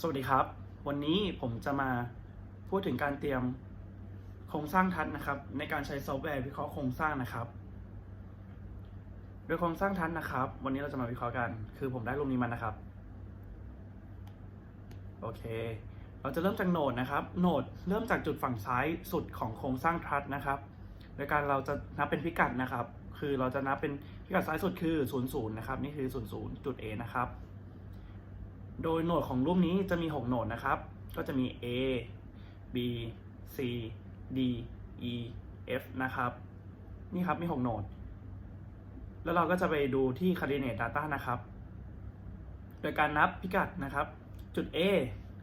สวัสดีครับ วันนี้ผมจะมาพูดถึงการเตรียมโครงสร้างทัศน์นะครับ ในการใช้ซอฟต์แวร์วิเคราะห์โครงสร้างนะครับ โดยโครงสร้างทัศน์นะครับ วันนี้เราจะมาวิเคราะห์กัน คือผมได้รูปนี้มานะครับ โอเค เราจะเริ่มจากโหนดนะครับโหนดเริ่มจากจุดฝั่งซ้ายสุดของโครงสร้างทัศน์นะครับ โดยการเราจะนับเป็นพิกัดนะครับ คือเราจะนับเป็นพิกัดซ้ายสุดคือ 00 นะครับ นี่คือ 00จุด A นะครับ โดยโหนดของรูปนี้จะมี 6 โหนดนะครับ ก็จะมี A B C D E F นะครับ นี่ครับมี 6 โหนด แล้วเราก็จะไปดูที่ coordinate data นะครับ โดยการนับพิกัดนะครับ จุด A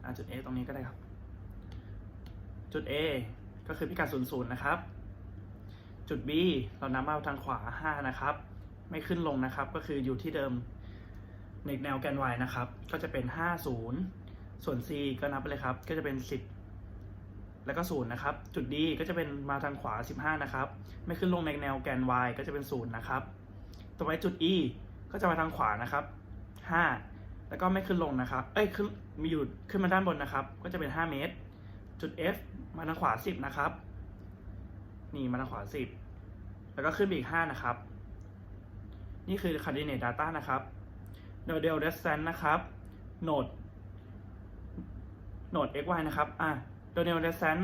อ่าจุด A ตรงนี้ก็ได้ครับ จุด A ก็คือพิกัด 00 นะครับ จุด B เรานับมาทางขวา 5 นะครับ ไม่ขึ้นลงนะครับ ก็คืออยู่ที่เดิม ในแนวแกน y นะครับ ก็จะเป็น 50 ส่วน c ก็นับไปเลยครับ ก็จะเป็น 10 แล้วก็ 0 นะครับ จุด d ก็จะเป็นมาทางขวา 15 นะครับ ไม่ขึ้นลงในแนวแกน y ก็จะเป็น 0 นะครับ ต่อไปจุด e ก็จะมาทางขวานะครับ 5 แล้วก็ไม่ขึ้นลงนะครับ เอ้ย ขึ้น มีอยู่ขึ้นมาด้านบนนะครับ ก็จะเป็น 5 เมตร จุด f มาทางขวา 10 นะครับ นี่มาทางขวา 10 แล้วก็ขึ้นไปอีก 5 นะครับ นี่คือ coordinate data นะครับ โดย del distance นะครับโหนดโหนด xy นะครับอะโดย del distance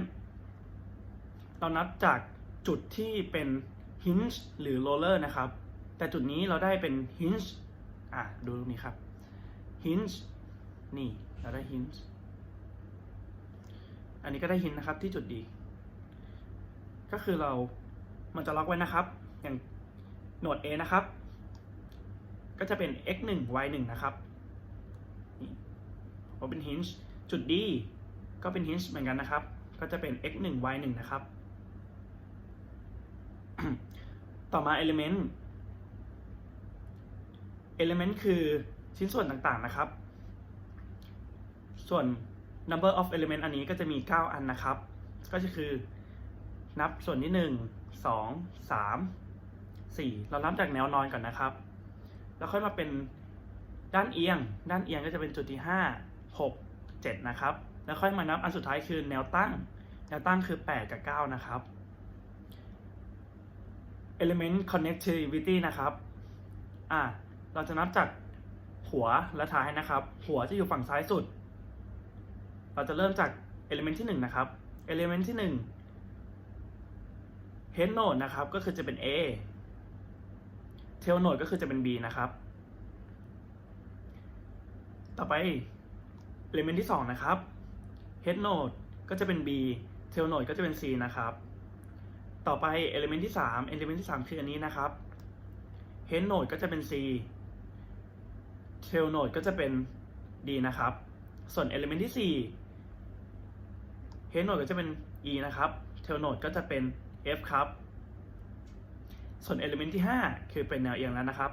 เรานับจากจุดที่เป็น hinge หรือ roller นะครับ แต่จุดนี้เราได้เป็น hinge อะดูตรงนี้ครับ hinge นี่เราได้ hinge อันนี้ก็ได้ hinge นะครับที่จุดดีก็คือเรามันจะล็อกไว้นะครับ อย่างโหนด A นะครับ ก็จะเป็น x 1 y 1นะครับนี่พอเป็น hinge จุด D ก็เป็น hinge เหมือนกันนะครับ ก็จะเป็น x 1 y 1นะครับ ต่อมา element element คือชิ้นส่วนต่างๆนะครับ ส่วน number of element อันนี้ก็จะมี 9 อันนะครับ ก็จะคือนับส่วนที่ 1 2 3 4 เรานับจากแนวนอนก่อนนะครับ แล้วค่อยมาเป็นด้านเอียง ด้านเอียงก็จะเป็นจุดที่ห้าหกเจ็ดนะครับ แล้วค่อยมานับอันสุดท้ายคือแนวตั้ง แนวตั้งคือแปดกับเก้านะครับ element connectivity นะครับ อะเราจะนับจากหัวและท้ายนะครับ หัวจะอยู่ฝั่งซ้ายสุด เราจะเริ่มจาก element ที่หนึ่งนะครับ element ที่หนึ่ง head node นะครับ ก็คือจะเป็น A ทลโนดก็คือจะเป็น B นะครับ ต่อไป element ที่2นะครับ head node ก็จะเป็น B เทลโนดก็จะเป็น C นะครับ ต่อไป element ที่3 element ที่ 3 คืออันนี้นะครับ head node ก็จะเป็น C เทลโนดก็จะเป็น D นะครับ ส่วน element ที่ 4 head node ก็จะเป็น E นะครับเทลโนดก็จะเป็น F ครับ ส่วน element ที่ 5 คือเป็นแนวเอียงแล้วนะครับ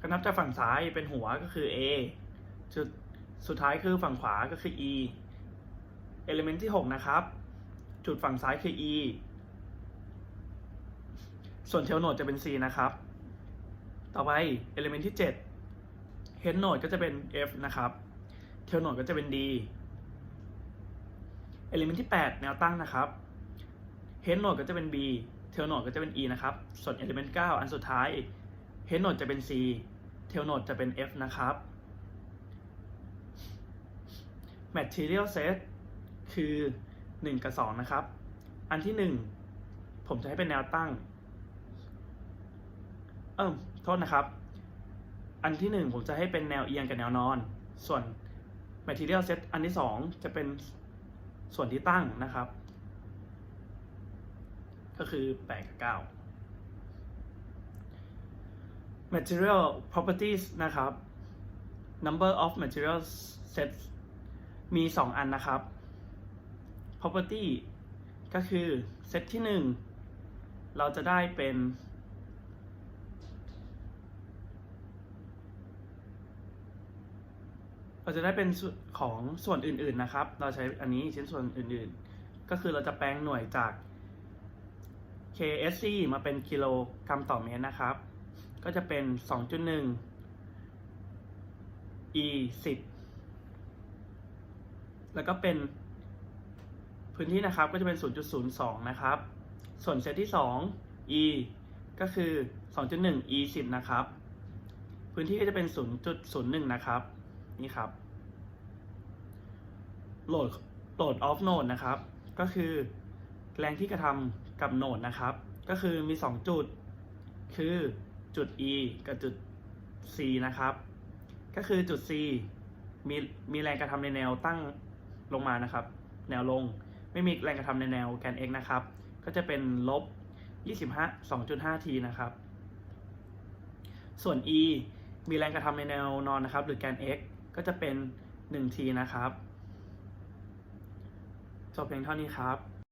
ก็นับจากฝั่งซ้ายเป็นหัวก็คือ A จุดสุดท้ายคือฝั่งขวาก็คือ E element ที่ 6 นะครับ จุดฝั่งซ้ายคือ E ส่วนเทลโนดจะเป็น C นะครับ ต่อไป element ที่ 7 head node ก็จะเป็น F นะครับ tail node ก็จะเป็น D element ที่ 8 แนวตั้งนะครับ head node ก็จะเป็น B tail node ก็จะเป็น E นะครับ ส่วน element 9 อันสุดท้าย head node จะเป็น C tail node จะเป็น F นะครับ material set คือ 1 กับ 2 นะครับ อันที่ 1 ผมจะให้เป็นแนวตั้ง เออโทษนะครับ อันที่ 1 ผมจะให้เป็นแนวเอียงกับแนวนอน ส่วน material set อันที่ 2 จะเป็นส่วนที่ตั้งนะครับ ก็คือ8กับ9 material properties นะครับ number of material sets มี 2 อันนะครับ property ก็คือเซตที่ 1 เราจะได้เป็น เราจะได้เป็นส่วนของส่วนอื่นๆนะครับ เราใช้อันนี้ชิ้นส่วนอื่นๆ ก็คือเราจะแปลงหน่วยจาก KSC มาเป็นกิโลกรัมต่อเมตรนะครับ ก็จะเป็น 2.1 E 10แล้วก็เป็นพื้นที่นะครับก็จะเป็น 0.02 นะครับ ส่วนเซตที่ 2 e ก็คือ 2.1 e 10นะครับ พื้นที่ก็จะเป็น 0.01 นะครับ นี่ครับ โหลด โหลดออฟโนดนะครับ ก็คือแรงที่กระทำ กับโนดนะครับ ก็คือมี 2 จุด คือจุด e กับจุด c นะครับ ก็คือจุด c มีมีแรงกระทำในแนวตั้งลงมานะครับ แนวลงไม่มีแรงกระทำในแนวแกน x นะครับ ก็จะเป็นลบ 25 2.5 t นะครับ ส่วน e มีแรงกระทำในแนวนอนนะครับ หรือแกน x ก็จะเป็น 1 t นะครับจบเพียงเท่านี้ครับ